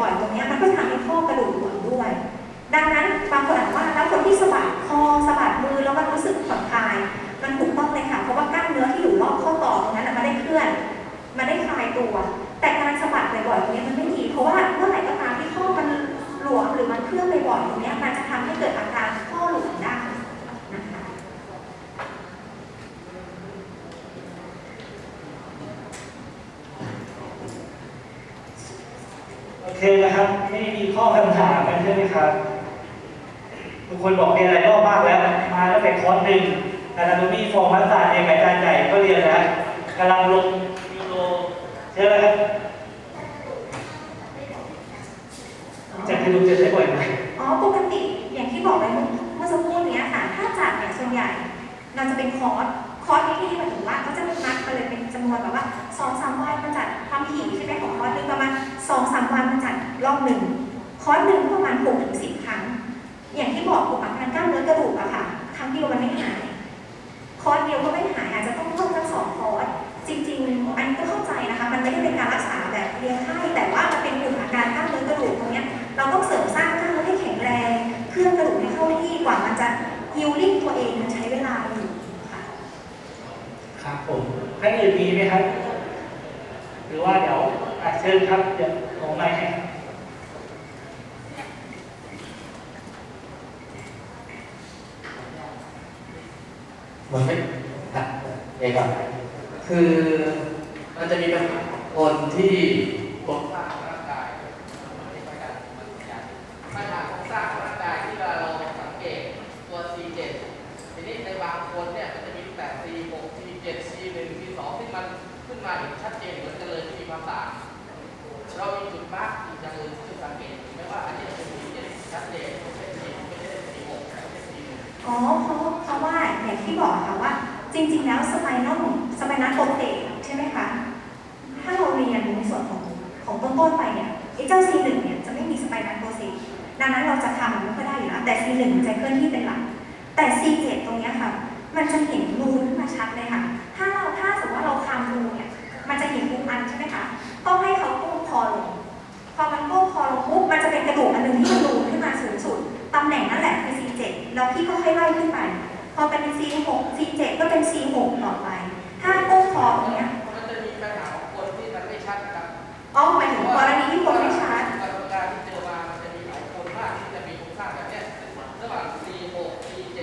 บ่อยๆตรงนี้มันก็ทำให้ข้อกระดูกหลวมด้วย ดังนั้นบางคนอาจว่าแล้วคนที่สะบัดคอสะบัดมือแล้วมันรู้สึกผ่อนคลาย มันถูกต้องเลยค่ะเพราะว่ากล้ามเนื้อที่อยู่รอบข้อต่อตรงนั้นมันได้เคลื่อน มันได้คลายตัว แต่การสะบัดบ่อยๆตรงนี้มันไม่ดีเพราะว่าเมื่อไหร่ก็ตามที่ข้อมันหลวมหรือมันเคลื่อนบ่อยๆตรงนี้มันจะทำให้เกิดอาการข้อหลวมได้นะคะ โอ เคนะครับ ไม่มีข้อคำถามกันใช่ไหมครับทุกคนบอกเรียนหลายรอบมากแล้ว มาแล้วแต่คอร์สหนึ่งอานาโตมีฟอร์มัสตาร์เองอาจารย์ใหญ่ก็เรียนแล้วกำลังลงยูโรใช่ไหมครับจากที่รู้จะใช้บ่อยไหมอ๋อปกติอย่างที่บอกไปเมื่อสักครู่เนี้ยค่ะ ถ้าจัดเนี่ยส่วนใหญ่ เราจะเป็นคอร์ส คอร์สในที่ที่มาถึงว่างก็จะเป็นมัดไปเลยเป็นจำนวนแบบว่าสองสามวันมันจัดความถี่ใช่ไหมของคอร์สหนึงประมาณสองสามวันมันจัดรอบหนึ่งคอร์สหนึ่งประมาณหกถึง อย่างที่บอกกลุ่มอาการกล้ามเนื้อกระดูกอะค่ะ ครั้งเดียวมันไม่หาย คอร์สเดียวก็ไม่หายอาจจะต้องเพิ่มทั้งสองคอร์สจริง ๆ อันนี้ก็เข้าใจนะคะ มันไม่ได้เป็นการรักษาแบบเรียงไข้แต่ว่ามันเป็นกลุ่มอาการกล้ามเนื้อกระดูกตรงเนี้ย เราต้องเสริมสร้างกล้ามเนื้อให้แข็งแรง เคลื่อนกระดูกให้เข้าที่กว่ามันจะฮิลลิ่งตัวเองมันใช้เวลาอยู่ค่ะ ครับผมท่านอื่นมีไหมครับ หรือว่าเดี๋ยวอะเชิญครับเดี๋ยวของไมค์ให้ มันไม่อะเองก่อนคือมันจะมีปัญหาคนที่โครงสร้างร่างกายมันไม่ค่อยกันมันใหญ่ปัญหาโครงสร้างร่างกายที่เวลาเราสังเกตตัว C7 ทีนี้ในบางคนเนี่ยมันจะมีแต่ C6 C7 C1 C2 ที่มันขึ้นมาเห็นชัดเจนเหมือนกันเลยที่มีภาษาเรามีจุดมากอีกอย่างอื่นที่สังเกตไม่ว่าอันนี้เป็น C7 ชัดเจนไม่ใช่ C6 ไม่ใช่ C1 อ๋อ ที่บอกค่ะว่า จริง ๆ แล้วสไปนัลสไปนัลโปเตใช่ไหมคะ ถ้าเราเรียนในส่วนของของต้นๆไปเนี่ยไอ้เจ้า C1 เนี่ยจะไม่มีสไปนัลโปรเตดังนั้นเราจะทำมันไม่ค่อยได้อยู่แล้วแต่ C1 มันจะเคลื่อนที่เป็นหลัก แต่ C7 ตรงนี้ค่ะ มันจะเห็นรูขึ้นมาชัดเลยค่ะ ถ้าเราถ้าสมมติว่าเราคำรูเนี่ย มันจะเห็นทุกอันใช่ไหมคะ ต้องให้เขาก้มคอลง พอมันก้มคอลงปุ๊บ มันจะเป็นกระดูกอันหนึ่งที่มันนูนขึ้นมาสูงสุด ตำแหน่งนั่นแหละคือ C7 แล้วพี่ก็ค่อยไล่ขึ้นไป พอเป็น C6 C7 ก็เป็น C6 ต่อไป ถ้าก้มคอตรงเนี้ยมันจะมีปัญหาของคนที่มันไม่ชัดครับอ๋อหมายถึงกรณีที่คนไม่ชัดประสบการณ์ที่เจอมามันจะมีหลายคนมากที่จะมีโครงสร้างแบบเนี้ยระหว่าง C6 C7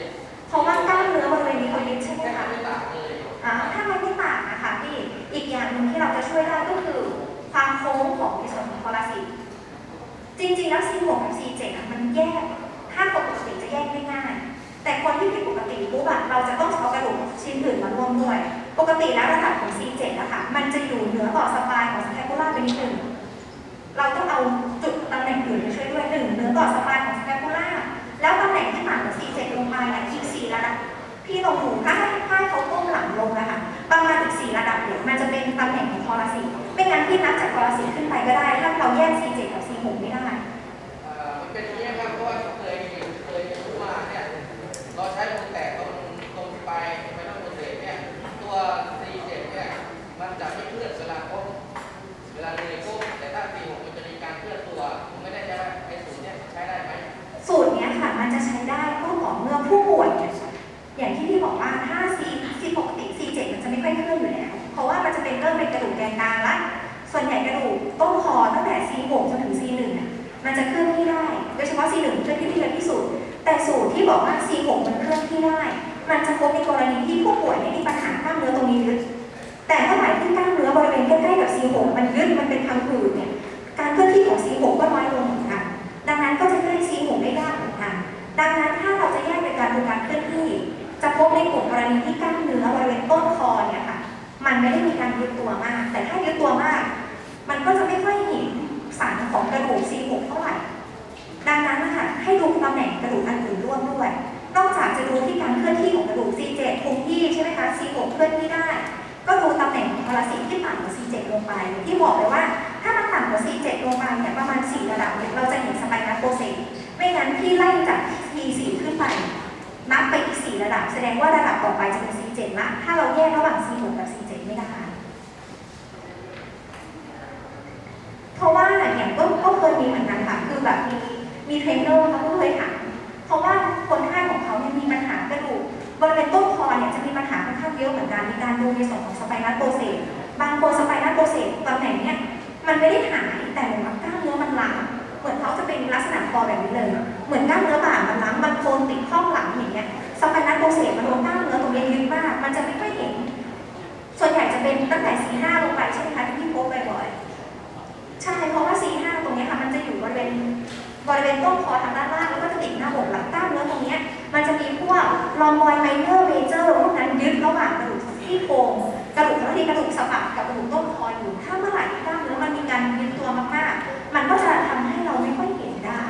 เพราะว่ากล้ามเนื้อบริเวณนี้เขายึดใช่ไหมไม่คะไม่ต่างเลยอ่าถ้ามันไม่ต่างนะคะพี่อีกอย่างหนึ่งที่เราจะช่วยได้ก็คือ ความโค้งของในส่วนของคอราซิตจริงๆแล้ว C6 กับ C7 อะมันแยก ถ้าคนปกติจะแยกได้ง่าย แต่คนที่ผิด ปุ๊บอะเราจะต้องเอากระดูกชิ้นอื่นมารวมด้วย ปกติแล้วระดับของ C7 นะคะมันจะอยู่เหนือต่อสปายของสแคปูล่าไปนิดหนึ่งเราต้องเอาจุดตำแหน่งอื่นมาช่วยด้วยหนึ่งเหนือต่อสปายของสแคปูล่าแล้วตำแหน่งที่ต่างจาก C7 ลงมาเนี่ยอีกสี่ระดับพี่ลองดูถ้าให้ถ้าเขาก้มหลังลงนะคะประมาณอีกสี่ระดับเนี่ยมันจะเป็นตำแหน่งของคอราซีไม่งั้นพี่นับจากคอราซีขึ้นไปก็ได้ ถ้าเราแยก C7 กับ C6 ไม่ได้เอ่อมันเป็นอย่างนี้ครับเพราะว่าเคยเคยรู้มาเนี่ยเราใช้ ถ้ามันต่ำกว่า C7 ลงไปเนี่ยประมาณ 4 ระดับเนี่ยเราจะเห็นสไปนัสโปรเซสไม่งั้นพี่ไล่จาก T4 ขึ้นไป นับไปอีก 4 ระดับ แสดงว่าระดับต่อไปจะเป็น C7 ละถ้าเราแยกระหว่าง C6 กับ C7 ไม่ได้ เพราะว่าอย่างก็ก็เคยมีเหมือนกันค่ะ คือแบบมีมีเทรนเนอร์เขาก็เคยถามเพราะว่าคนไข้ของเขาเนี่ยมีปัญหากระดูกบริเวณต้นคอเนี่ยจะมีปัญหาค่อนข้างเยอะเหมือนกันในการดูในส่วนของสไปนัสโปรเซสบางคนสไปนัสโปรเซสตำแหน่งเนี่ย มันไม่ได้หายแต่เหมือนว่ากล้ามเนื้อมันล้างเหมือนเขาจะเป็นลักษณะคอแบบนี้เลย เหมือนกล้ามเนื้อบ่ามันล้างบางคนติดข้อหลังอย่างเงี้ยสไปนัสโปรเซสมันโดนกล้ามเนื้อตรงนี้ยึดมากมันจะไม่ค่อยเห็น ส่วนใหญ่จะเป็นตั้งแต่สี่ห้าลงไปใช่ไหมคะที่พี่พบบ่อยๆใช่เพราะว่า C5 ตรงเนี้ยค่ะมันจะอยู่บริเวณบริเวณต้นคอทางด้านล่างแล้วก็จะติดหน้าอกหลังกล้ามเนื้อตรงเนี้ยมันจะมีพวกลอมบอยไมเนอร์เมเจอร์พวกนั้นยึดระหว่างกระดูกที่โครงกระดูกทั้งที่กระดูกสะบักกับกระดูกต้นคออยู่ถ้าเมื่อไหร่ กล้ามเนื้อมันมีการยึดตัวมากๆ มันก็จะทำให้เราไม่ค่อยเห็นได้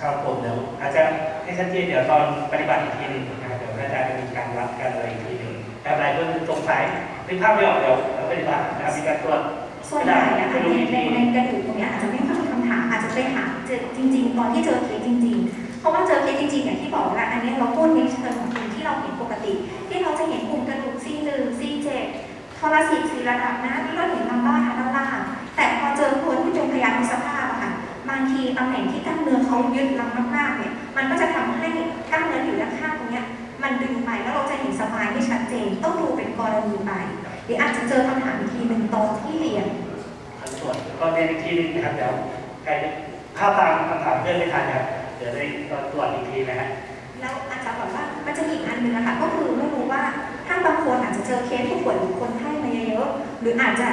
ครับผมเดี๋ยวอาจจะให้ชัดเจนเดี๋ยวตอนปฏิบัติอีกทีหนึงนะครับเดี๋ยวอาจารย์จะมีการวัดกันอะไรอีกทีหนึงแต่หลายคนสงสัยนึกภาพไม่ออกเดี๋ยวเราปฏิบัตินะครับมีการตรวจส่วนใหญ่นะคะในในในกระดูกตรงเนี้ยอาจจะไม่ค่อยมีคำถามอาจจะไปหาเจอจริง ๆ ตอนที่เจอเคสจริง ๆ เพราะว่าเจอเคสจริงๆอย่างที่บอกว่าอันนี้เราพูดในเชิงของกลุ่มที่เราเห็นปกติ ที่เราจะเห็นกลุ่มกระดูก C1 C7 ทรสิบสี่ระดับนะที่เราเห็นลำบ้าทางด้านล่างแต่พอเจอคนที่เป็นพยาธิสภาพอะค่ะบางทีตำแหน่งที่กล้ามเนื้อเขายึดลังมากๆเนี่ยมันก็จะทำให้กล้ามเนื้ออยู่ด้านข้างตรงเนี้ยมันดึงไปแล้วเราจะเห็นสปายไม่ชัดเจน ต้องดูเป็นกรณีไปเดี๋ยวอาจจะเจอคำถามอีกทีหนึ่งตอนที่เรียนขั้นตอนก็เรียนอีกทีหนึงนะครับเดี๋ยวใครถ้าตามคำถามเพื่อนไม่ทันครับเดี๋ยวได้ตอนตรวจอีกทีนะฮะแล้วอาจารย์บอกว่ามันจะมีอีกอันหนึ่งนะคะก็คือไม่รู้ว่า ถ้าบางคนอาจจะเจอเคสผู้ป่วยหรือคนไข้มาเยอะๆหรืออาจจะ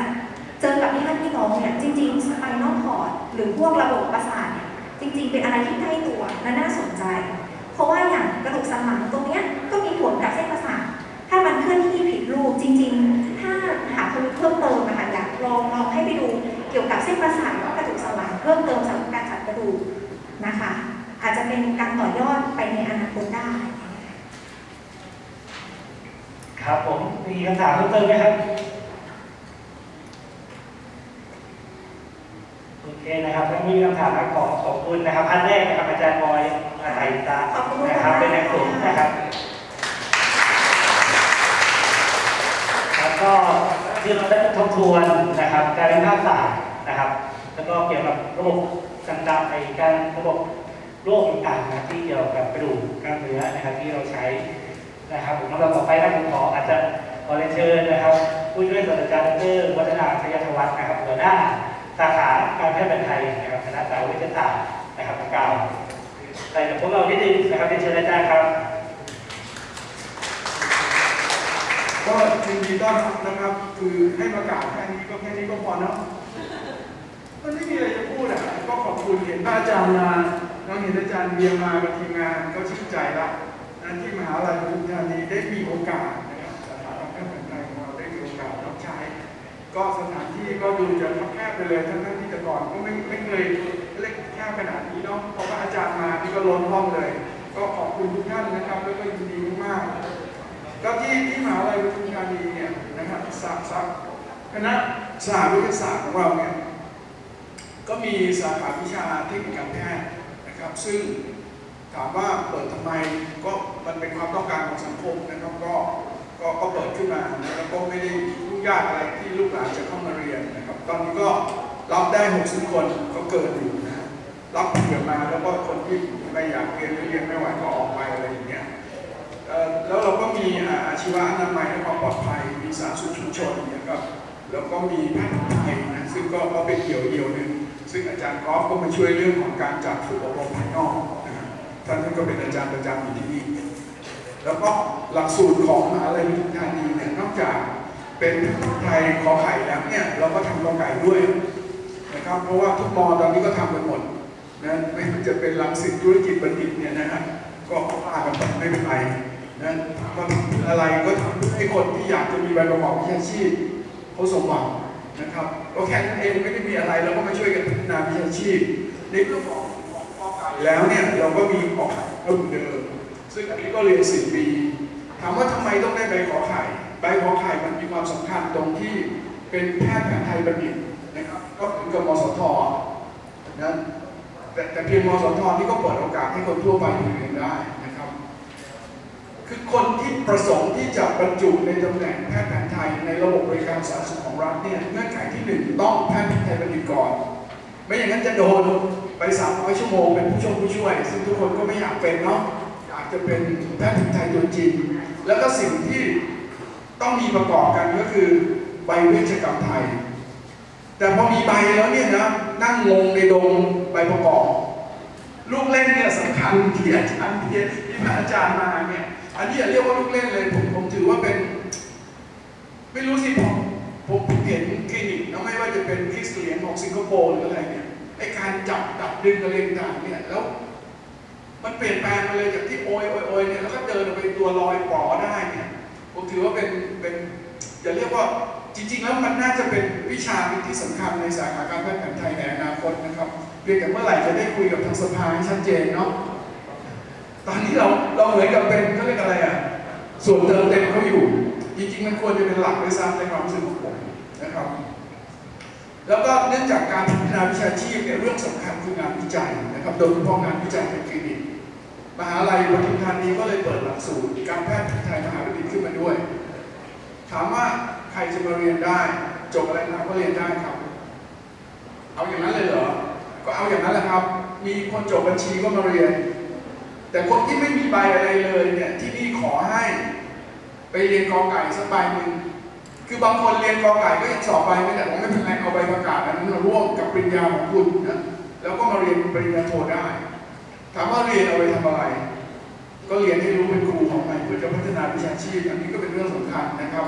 เจอกับพี่ท่านพี่น้องเนี่ยจริงๆสไปนอลคอร์ดหรือพวกระบบประสาทเนี่ยจริงๆ เป็นอะไรที่ใกล้ตัวและน่าสนใจ เพราะว่าอย่างกระดูกสันหลังตรงเนี้ยก็มีผลกับเส้นประสาทถ้ามันเคลื่อนที่ผิดรูปจริง ๆ ถ้าหาคนเพิ่มเติมนะคะอยากลองลองให้ไปดูเกี่ยวกับเส้นประสาทแล้วก็กระดูกสันหลังเพิ่มเติมสำหรับการจัดกระดูกนะคะ อาจจะเป็นการต่อยอดไปในอนาคตได้ ครับผมมีคำถามเพิ่มเติมไหมครับ โอเคนะครับถ้ามีคำถามขอขอบคุณนะครับท่านแรกนะครับอาจารย์บอยอาไทยตาขอบคุณนะมากครับเป็นนักสูงนะครับแล้วก็ที่เราได้ทบทวนนะครับ การเรียนภาคศาสตร์นะครับ แล้วก็เกี่ยวกับระบบต่างๆในการระบบโรคต่างๆนะครับที่เกี่ยวกับกระดูกกล้ามเนื้อนะครับที่เราใช้ นะครับผมลำดับต่อไปนะผมขออาจจะขอเรียนเชิญนะครับ ผู้ช่วยศาสตราจารย์ดรวัฒนาชยธวัฒน์นะครับหัวหน้าสาขาการแพทย์แผนไทยนะครับคณะสาวิทยาศาสตร์นะครับกาวใส่กับพวกเรานิดนึงนะครับเรียนเชิญอาจารย์ครับก็ยินดีต้อนรับนะครับ คือให้ประกาศแค่นี้ก็แค่นี้ก็พอเนาะมันไม่มีอะไรจะพูดอะก็ขอบคุณเห็นพระอาจารย์มาน้องเห็นอาจารย์เบียร์มากับทีมงานก็ชื่นใจละ นั้นที่มหาลัยปทุมธานีได้มีโอกาสนะครับสถาบันการแพทย์แผนไทยของเราได้มีโอกาสรับใช้ ก็สถานที่ก็ดูจะแคบไปเลยทั้งๆที่แต่ก่อนก็ไม่ไม่เคยเล็กแคบขนาดนี้เนาะเพราะว่าอาจารย์มานี่ก็ล้นห้องเลย ก็ขอบคุณทุกท่านนะครับ แล้วก็ยินดีมากๆก็ที่ที่มหาลัยปทุมธานีเนี่ยนะครับสาขาคณะสาวิทยาศาสตร์ของเราเนี่ยก็มีสาขาวิชาเทคนิคการแพทย์นะครับ ซึ่ง ถามว่าเปิดทำไมก็มันเป็นความต้องการของสังคมนะครับก็ก็ก็เปิดขึ้นมาแล้วก็ไม่ได้ยุ่งยากอะไรที่ลูกหลานจะเข้ามาเรียนนะครับ ตอนนี้ก็รับได้ 60 คนก็เกิดอยู่นะรับเผื่อมาแล้วก็คนที่ไม่อยากเรียนหรือเรียนไม่ไหวก็ออกไปอะไรอย่างเงี้ยแล้วเราก็มีอาชีวะอนามัยและความปลอดภัยมีสาธารณสุขชุมชนเนี่ยครับแล้วก็มีแพทย์ไทยนะซึ่งก็เป็นเกี่ยวเดียวหนึ่งซึ่งอาจารย์กอล์ฟก็มาช่วยเรื่องของการจัดฝึกอบรมภายนอก ท่านก็เป็นอาจารย์ประจำอยู่ที่นี่แล้วก็หลักสูตรของมหาลัยวิทยาธานีเนี่ยนอกจากเป็นพทย์ไทยขอไข่แล้วเนี่ยเราก็ทำกอไก่ด้วยนะครับเพราะว่าทุกมอตอนนี้ก็ทำกันหมดนะไม่ว่าจะเป็นรังสิตธุรกิจบัณฑิตเนี่ยนะฮะก็ว่ากันไปไม่เป็นไรนะก็อะไรก็ทำเพื่อให้คนที่อยากจะมีใบประกอบวิชาชีพเขาสมหวังนะครับก็แค่นั้นเองไม่ได้มีอะไรเราก็มาช่วยกันพัฒนาวิชาชีพในเรื่องของ แล้วเนี่ยเราก็มีขอไข่เพิ่มเดิม ซึ่งอันนี้ก็เรียนสี่ปี ถามว่าทำไมต้องได้ใบขอไข่ ใบขอไข่มันมีความสำคัญตรงที่เป็นแพทย์แผนไทยบัณฑิตนะครับ ก็เหมือนกับมสทนะแต่แต่เพียงมสทนี่ก็เปิดโอกาสให้คนทั่วไปเรียนได้นะครับ คือคนที่ประสงค์ที่จะบรรจุในตำแหน่งแพทย์แผนไทยในระบบบริการสาธารณสุขของรัฐเนี่ยเงื่อนไขที่หนึ่งต้องแพทย์แผนไทยบัณฑิตก่อน ไม่อย่างนั้นจะโดน ไปสามร้อยชั่วโมงเป็นผู้ช่วยผู้ช่วย ซึ่งทุกคนก็ไม่อยากเป็นเนาะอยากจะเป็นแพทย์แผนไทยตัวจริง แล้วก็สิ่งที่ต้องมีประกอบกันก็คือใบเวชกรรมไทย แต่พอมีใบแล้วเนี่ยนะนั่งงงในดงใบประกอบ ลูกเล่นเนี่ยสำคัญที่อาจารย์ที่ที่พระอาจารย์มาเนี่ยอันนี้อย่าเรียกว่าลูกเล่นเลยผมผมถือว่าเป็น ไม่รู้สิผมผมเห็นคลินิกนะไม่ว่าจะเป็นคริสเตียนของสิงคโปร์หรืออะไรเนี่ยไอการจับ ดึงอะไรต่างเนี่ยแล้ว มันเปลี่ยนแปลงมาเลยจากที่โอยโอยโอยเนี่ยแล้วก็เดินไปตัวลอยปลอได้เนี่ยผมถือว่าเป็นเป็นอย่าเรียกว่าจริงๆแล้วมันน่าจะเป็นวิชาที่สำคัญในสาขาการแพทย์แผนไทยในอนาคตนะครับเพียงแต่เมื่อไหร่จะได้คุยกับทางสภาให้ชัดเจนเนาะตอนนี้เราเราเหมือนกับเป็นเขาเรียกอะไรอะส่วนเติมเต็มเขาอยู่ จริงๆมันควรจะเป็นหลักด้วยซ้ำในความรู้สึกของผมนะครับ แล้วก็เนื่องจากการพัฒนาวิชาชีพเนี่ยเรื่องสำคัญคืองานวิจัยนะครับ โดยเฉพาะงานวิจัยในคลินิกมหาลัยปทุมธานีก็เลยเปิดหลักสูตรการแพทย์ไทยมหาวิทยาลัยขึ้นมาด้วย ถามว่าใครจะมาเรียนได้จบอะไรมาก็เรียนได้ครับ เอาอย่างนั้นเลยเหรอ ก็เอาอย่างนั้นแหละครับ มีคนจบบัญชีก็มาเรียน แต่คนที่ไม่มีใบอะไรเลยเนี่ยที่นี่ขอให้ ไปเรียนกอไก่สักใบหนึ่ง คือบางคนเรียนกอไก่ก็ยังสอบใบไม่ได้ผมไม่เป็นไรเอาใบประกาศนั้นมาร่วมกับปริญญาของคุณนะแล้วก็มาเรียนปริญญาโทได้ถามว่าเรียนเอาไปทำอะไร ก็เรียนให้รู้เป็นครูของมันเพื่อจะพัฒนาวิชาชีพอันนี้ก็เป็นเรื่องสำคัญนะครับ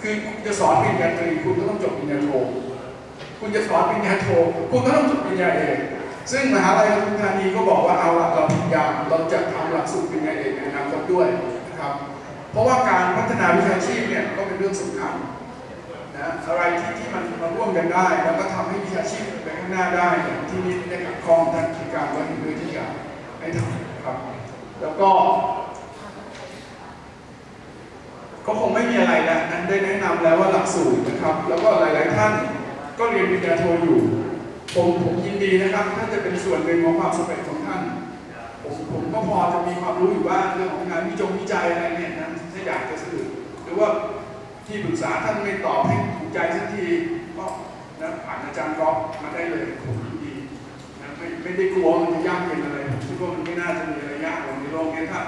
คือจะสอนปริญญาตรีคุณก็ต้องจบปริญญาโทคุณจะสอนปริญญาโทคุณก็ต้องจบปริญญาเอกซึ่งมหาลัยทุมธานีก็บอกว่าเอาละเราพยายาเราจะทำหลักสูตรปริญญาเอกในอนาคตด้วยนะครับ เพราะว่าการพัฒนาวิชาชีพเนี่ยก็เป็นเรื่องสำคัญนะอะไรที่ที่มันมาร่วมกันได้ แล้วก็ทำให้วิชาชีพไปข้างหน้าได้ที่นี่ได้ขัดข้องท่านที่การว่าเห็นด้วยที่อยากให้ทำครับ แล้วก็ ก็คงไม่มีอะไรแล้วนั้นได้แนะนำแล้วว่าหลักสูตรนะครับ แล้วก็หลาย ๆ ท่านก็เรียนปริญญาโทอยู่ ผมผมยินดีนะครับถ้าจะเป็นส่วนหนึ่งของความสำเร็จของท่านผมผมก็พอจะมีความรู้อยู่บ้าเรื่องของงานวิจงวิจัยอะไรเนี่ยนาอยากจะสื่อหรือว่าที่ปรึกษาท่านไม่ตอบให้ถูกใจสักทีก็นะผ่านอาจารย์ก๊อฟมาได้เลยผมยินดีนะไม่ไม่ได้กลัวมันจะยากเย็นอะไรผมคิดว่ามันไม่น่าจะมีอะไรยากในโลกนี้ถ้า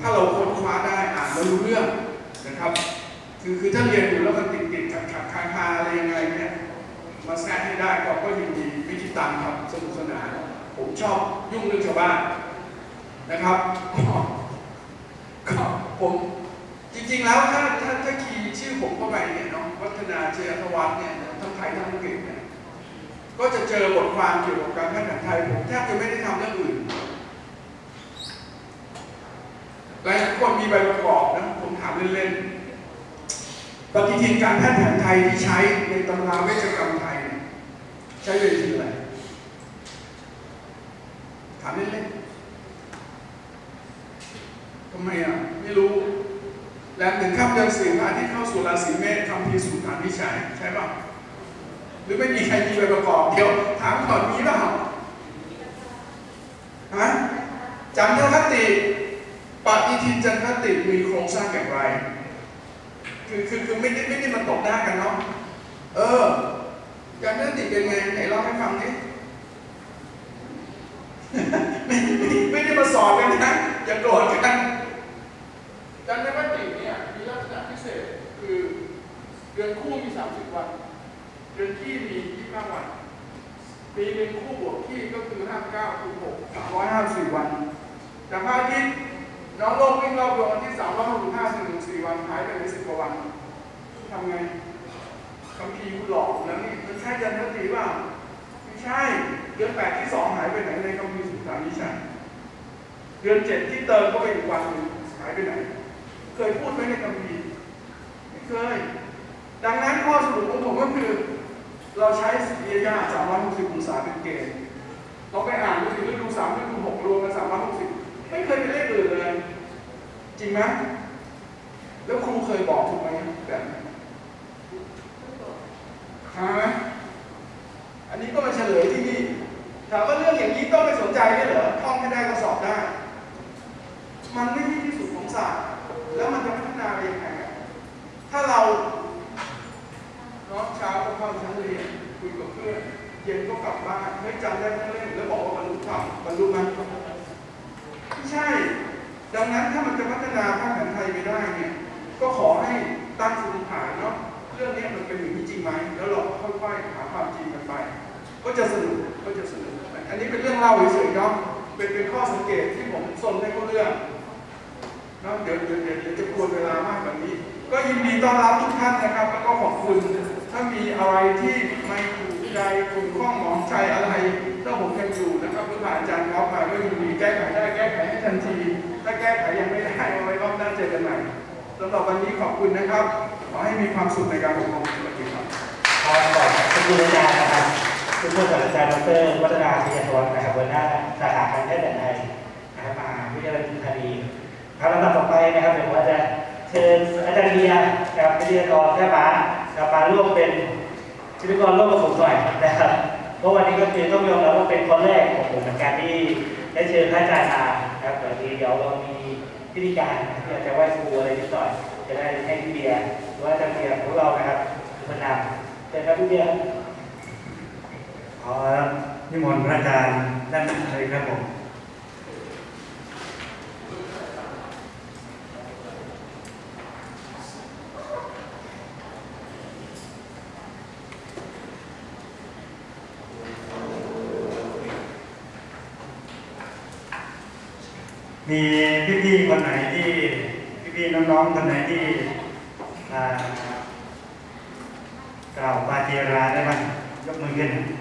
ถ้าเราค้นคว้าได้อ่านแล้วรู้เรื่องนะครับ คือคือถ้าเรียนอยู่แล้วมันติดติดขัดขัดคาคาอะไรยังไงเนี่ยมาแทรกให้ได้ก็ก็ยินดีไม่คิดตังค์ครับสนุกสนานผมชอบยุ่งเรื่องชาวบ้านนะครับก็ผม ริง ๆ แล้วถ้าถ้าถ้าคีย์ชื่อผมเข้าไปเนี่ยเนาะวัฒนาเชียรวัฒน์เนี่ยทั้งไทยทั้งอังกฤษเนี่ยก็จะเจอบทความเกี่ยวกับการแพทย์แผนไทยผมแทบจะไม่ได้ทำเรื่องอื่นหลายคนมีใบประกอบนะผมถามเล่นๆปฏิทินการแพทย์แผนไทยที่ใช้ในตำราเวชกรรมไทย ใช้เป็นที่อะไรถามเล่นๆทำไมอะไม่รู้ แรงถึงข้ามเดือนสี่พระอาทิตย์เข้าสู่ราศีเมษคำพีสูตรฐานวิชัยใช่ป่ะหรือไม่มีใครมีใบประกอบ เดี๋ยวถามก่อนมีเปล่าฮะจันทคติปฏิทินจันทคติมีโครงสร้างอย่างไร คือคือคือไม่ได้ไม่ได้มาตกหน้ากันเนาะเออจันทติเป็นไงไหนเล่าให้ฟังดิไม่ไม่ไม่ได้มาสอนกันนะอย่าโกรธกันจันทคติ ศษคือเดือนคู่มี 30 วัน เดือนขี้มี 25 วัน ปีหนึ่งคู่บวกขี้ก็คือ 59คูณ6 354 วัน จากพระอาทิตย์น้องโลกวิ่งรอบดวงอาทิตย์365ถึง4วันหายไปใน10กว่าวันทำไงคำพีร์คุณหลอกแล้วนี่มันใช่จันทคติเปล่าไม่ใช่เดือนแปดที่สองหายไปไหนในคำพีร์สุตานิชัยเดือนเจ็ดที่เติมก็ไปอีกวันหนึ่งหายไปไหน เคยพูดไหมในคำพีร์ไม่ เคย ดังนั้นข้อสรุปของผมก็คือ เราใช้สีย่า360องศาเป็นเกณฑ์เราไปอ่านดูสิฤดูสามฤดูหกรวมกัน360 ไม่เคยเป็นเลขอื่นเลย จริงไหมแล้วครูเคยบอกถูกไหมแบบนั้นหาไหม อันนี้ก็มาเฉลยที่นี่ ถามว่าเรื่องอย่างนี้ต้องไปสนใจด้วยเหรอ ท่องให้ได้ก็สอบได้ มันไม่ใช่ที่สุดของศาสตร์ แล้วมันจะพัฒนาไปยังไงอะถ้าเราเนาะเช้าก็เข้าชั้นเรียนคุยกับเพื่อน เย็นก็กลับบ้านไม่จำได้ทั้งเล่มแล้วบอกว่าบรรลุธรรมบรรลุไหมไม่ใช่ ดังนั้นถ้ามันจะพัฒนาภาคไทยไปได้เนี่ย ก็ขอให้ตั้งสติฐานเนาะเรื่องนี้มันเป็นอย่างนี้จริงไหมแล้วเราค่อยๆหาความจริงกันไป ก็จะสนุกก็จะสนุกอันนี้เป็นเรื่องเล่าเฉยๆเนาะเป็นเป็นข้อสังเกตที่ผมสนให้เขาเรื่องเนาะเดี๋ยวเดี๋ยวเดี๋ยวเดี๋ยวจะกวนเวลามากกว่านี้ ก็ยินดีต้อนรับทุกท่านนะครับ แล้วก็ขอบคุณ ถ้ามีอะไรที่ไม่ถูกใจถูกข้องหมองใจอะไรถ้าผมยังอยู่นะครับหรือผ่านอาจารย์เขามาก็ยินดีแก้ไขได้แก้ไขให้ทันที ถ้าแก้ไขยังไม่ได้เอาไว้รอบหน้าเจอกันใหม่สำหรับวันนี้ขอบคุณนะครับ ขอให้มีความสุขในการอบรมสวัสดีครับขอบคุณอาจารย์นะครับ คุณผู้ศาสตราจารย์ดรวัฒนาพิยทวัฒน์นะครับหัวหน้าสาขาการแพทย์แผนไทยนะครับมาวิทยาลัยจุฬาลีครับลำดับต่อไปนะครับเดี๋ยวว่าจะเชิญอาจารย์เบียร์นะครับวิทยากรแพทย์ป้านะครับมาร่วมเป็นวิทยากรร่วมกับผมหน่อยนะครับเพราะวันนี้ก็คือต้องยอมรับว่าเป็นคนแรกของผมเหมือนกันที่ได้เชิญพระอาจารย์มานะครับเดี๋ยวนี้เดี๋ยวเรามีพิธีการที่อาจจะไหว้ครูอะไรนิดหน่อยจะได้ให้พี่เบียร์หรือว่าอาจารย์เบียร์ของเรานะครับมานำเชิญครับพี่เบียร์ อนิมนต์พระอาจารย์ด้านหน้าเลยครับผมมีพี่ๆคนไหนที่พี่ๆน้องๆคนไหนที่กล่าวปาเจราได้บ้างยกมือขึ้น